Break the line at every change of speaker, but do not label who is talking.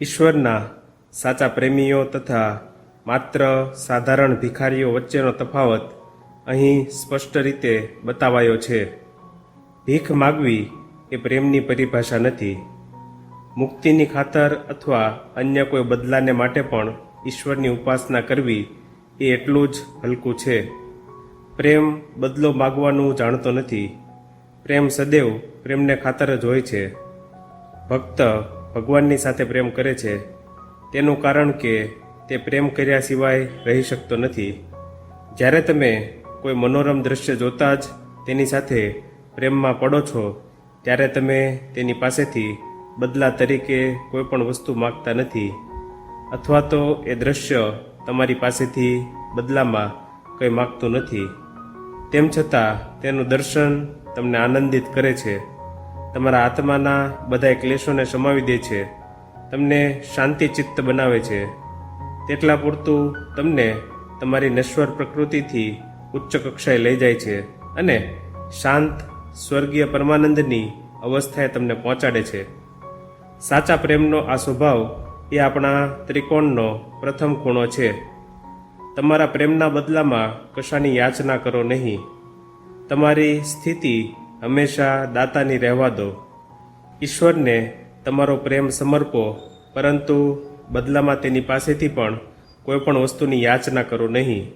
ઈશ્વરના સાચા પ્રેમીઓ તથા માત્ર સાધારણ ભિખારીઓ વચ્ચેનો તફાવત અહીં સ્પષ્ટ રીતે બતાવાયો છે. ભીખ માગવી એ પ્રેમની પરિભાષા નથી. મુક્તિની ખાતર અથવા અન્ય કોઈ બદલાને માટે પણ ઈશ્વરની ઉપાસના કરવી એ એટલું જ હલકું છે. પ્રેમ બદલો માગવાનું જાણતો નથી. પ્રેમ સદૈવ પ્રેમને ખાતર જ હોય છે. ભક્ત ભગવાનની સાથે પ્રેમ કરે છે, તેનું કારણ કે તે પ્રેમ કર્યા સિવાય રહી શકતો નથી. જ્યારે તમે કોઈ મનોરમ દ્રશ્ય જોતા જ તેની સાથે પ્રેમમાં પડો છો, ત્યારે તમે તેની પાસેથી બદલા તરીકે કોઈ પણ વસ્તુ માગતા નથી. અથવા તો એ દ્રશ્ય તમારી પાસેથી બદલામાં કંઈ માગતું નથી. તેમ છતાં તેનું દર્શન તમને આનંદિત કરે છે. તમારા આત્માના બધા ક્લેશોને સમાવી દે છે. તમને શાંતિ ચિત્ત બનાવે છે. તેટલા પૂરતું તમને તમારી નશ્વર પ્રકૃતિથી ઉચ્ચ કક્ષાએ લઈ જાય છે અને શાંત, સ્વર્ગીય પરમાનંદની અવસ્થાએ તમને પહોંચાડે છે. સાચા પ્રેમનો આ સ્વભાવ એ આપણા ત્રિકોણનો પ્રથમ ખૂણો છે. તમારા પ્રેમના બદલામાં કશાની યાચના કરો નહીં. તમારી સ્થિતિ હંમેશા દાતાની રહેવા દો. ઈશ્વરને તમારો પ્રેમ સમર્પો, પરંતુ બદલામાં તેની પાસેથી પણ કોઈપણ વસ્તુની યાચના કરો નહીં.